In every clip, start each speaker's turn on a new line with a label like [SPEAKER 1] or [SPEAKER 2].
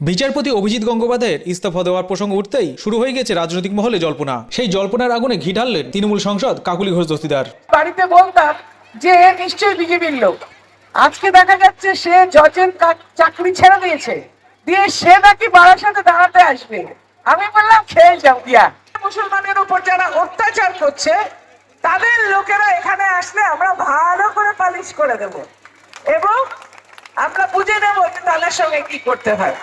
[SPEAKER 1] বিচারপতি অভিজিৎ গঙ্গোপাধ্যায়ের ইস্তফা দেওয়ার প্রসঙ্গ উঠতেই শুরু হয়ে গেছে রাজনৈতিক মহলে জল্পনা। সেই জল্পনার আগুনে ঘি ঢাললেন তৃণমূল সংসদ কাকুলি ঘোষ দস্তিদার।
[SPEAKER 2] বাড়িতে বলতাম যে নিশ্চয়ই বিজেপির লোক। আজকে দেখা যাচ্ছে সে জজের চাকরি ছেড়ে দিয়েছে। দিয়ে সে নাকি বাড়ার সাথে দাঁড়াতে আসবে। আমি বললাম, খেয়ে যাও দিয়া। মুসলমানের উপর যারা অত্যাচার করছে, তাদের লোকেরা এখানে আসলে আমরা ভালো করে পালিশ করে দেব। এবং আমরা বুঝে নেব তাদের সঙ্গে কি করতে হয়।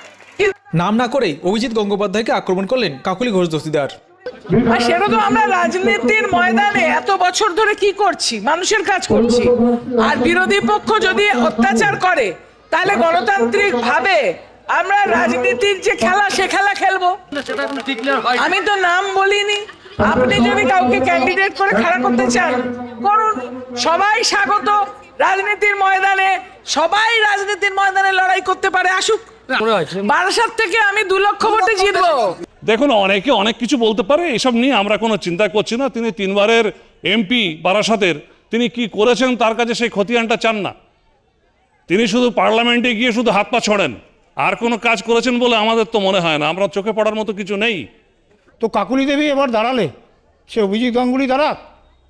[SPEAKER 1] নাম না করেই অভিজিৎ গঙ্গোপাধ্যায়কে আক্রমণ করলেন কাকুলি ঘোষ দস্তিদার।
[SPEAKER 2] সেটা তো আমরা রাজনীতির ময়দানে এত বছর ধরে কি করছি? মানুষের কাজ করছি। আর বিরোধী পক্ষ যদি অত্যাচার করে, তাহলে গণতান্ত্রিক ভাবে আমরা রাজনীতির যে খেলা, সে খেলা খেলব। আমি তো নাম বলিনি। আপনি যদি কাউকে ক্যান্ডিডেট করে খাড়া করতে চান, করুন। সবাই স্বাগত। রাজনীতির ময়দানে সবাই রাজনীতির ময়দানে লড়াই করতে পারে আসুক। বারাসাত থেকে আমি দু লক্ষ ভোটে জিতবো।
[SPEAKER 3] দেখুন অনেকে অনেক কিছু বলতে পারে এসব নিয়ে আমরা কোনো চিন্তা করছি না। তিনি তিনবারের এমপি বারাসাতের তিনি কি করেছেন তার কাছে সেই খতিয়ানটা চান না। তিনি শুধু পার্লামেন্টে গিয়ে শুধু হাত পা ছড়েন। আর কোনো কাজ করেছেন বলে আমাদের তো মনে হয় না। আমরা চোখে পড়ার মতো কিছু নেই।
[SPEAKER 4] তো কাকুলি দেবী এবার দাঁড়ালে সে অভিজিৎ গাঙ্গুলি দাঁড়াক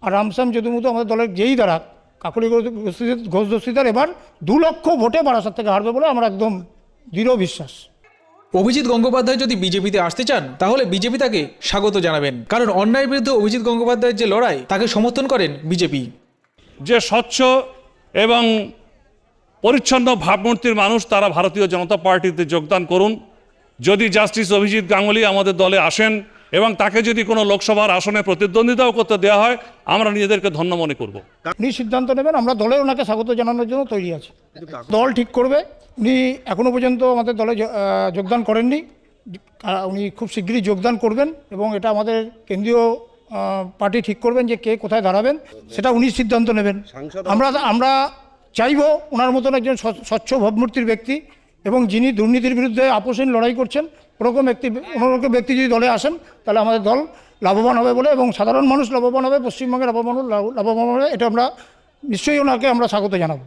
[SPEAKER 4] আর রামসাম রামশ্যাম যদুমতো আমাদের দলের যেই দাঁড়াক কাকুলি ঘোষ- দস্তিদার এবার দু লক্ষ ভোটে বারাসাত থেকে হারবে বলে আমার একদম দৃঢ় বিশ্বাস।
[SPEAKER 1] অভিজিৎ গঙ্গোপাধ্যায় যদি বিজেপিতে আসতে চান তাহলে বিজেপি তাকে স্বাগত জানাবেন। কারণ অন্যায়ের বিরুদ্ধে অভিজিৎ গঙ্গোপাধ্যায়ের যে লড়াই তাকে সমর্থন করেন বিজেপি।
[SPEAKER 3] যে স্বচ্ছ এবং পরিচ্ছন্ন ভাবমূর্তির মানুষ তারা ভারতীয় জনতা পার্টিতে যোগদান করুন। যদি জাস্টিস অভিজিৎ গাঙ্গুলি আমাদের দলে আসেন এবং তাকে যদি কোনো লোকসভার আসনে প্রতিদ্বন্দ্বিতাও করতে দেওয়া হয় আমরা নিজেদেরকে ধন্য মনে করব।
[SPEAKER 4] উনি সিদ্ধান্ত নেবেন আমরা দলে ওনাকে স্বাগত জানানোর জন্য তৈরি আছি। দল ঠিক করবে উনি এখনও পর্যন্ত আমাদের দলে যোগদান করেননি। উনি খুব শীঘ্রই যোগদান করবেন এবং এটা আমাদের কেন্দ্রীয় পার্টি ঠিক করবেন যে কে কোথায় দাঁড়াবেন সেটা উনি সিদ্ধান্ত নেবেন। আমরা আমরা চাইব ওনার মতন একজন স্বচ্ছ- স্বচ্ছ ভাবমূর্তির ব্যক্তি এবং যিনি দুর্নীতির বিরুদ্ধে আপোষহীন লড়াই করছেন ওরকম ব্যক্তি ওরকম ব্যক্তি যদি দলে আসেন, তাহলে আমাদের দল লাভবান হবে বলে এবং সাধারণ মানুষ লাভবান হবে পশ্চিমবঙ্গে লাভবান লাভবান হবে, এটা আমরা নিশ্চয়ই ওনাকে আমরা স্বাগত জানাব।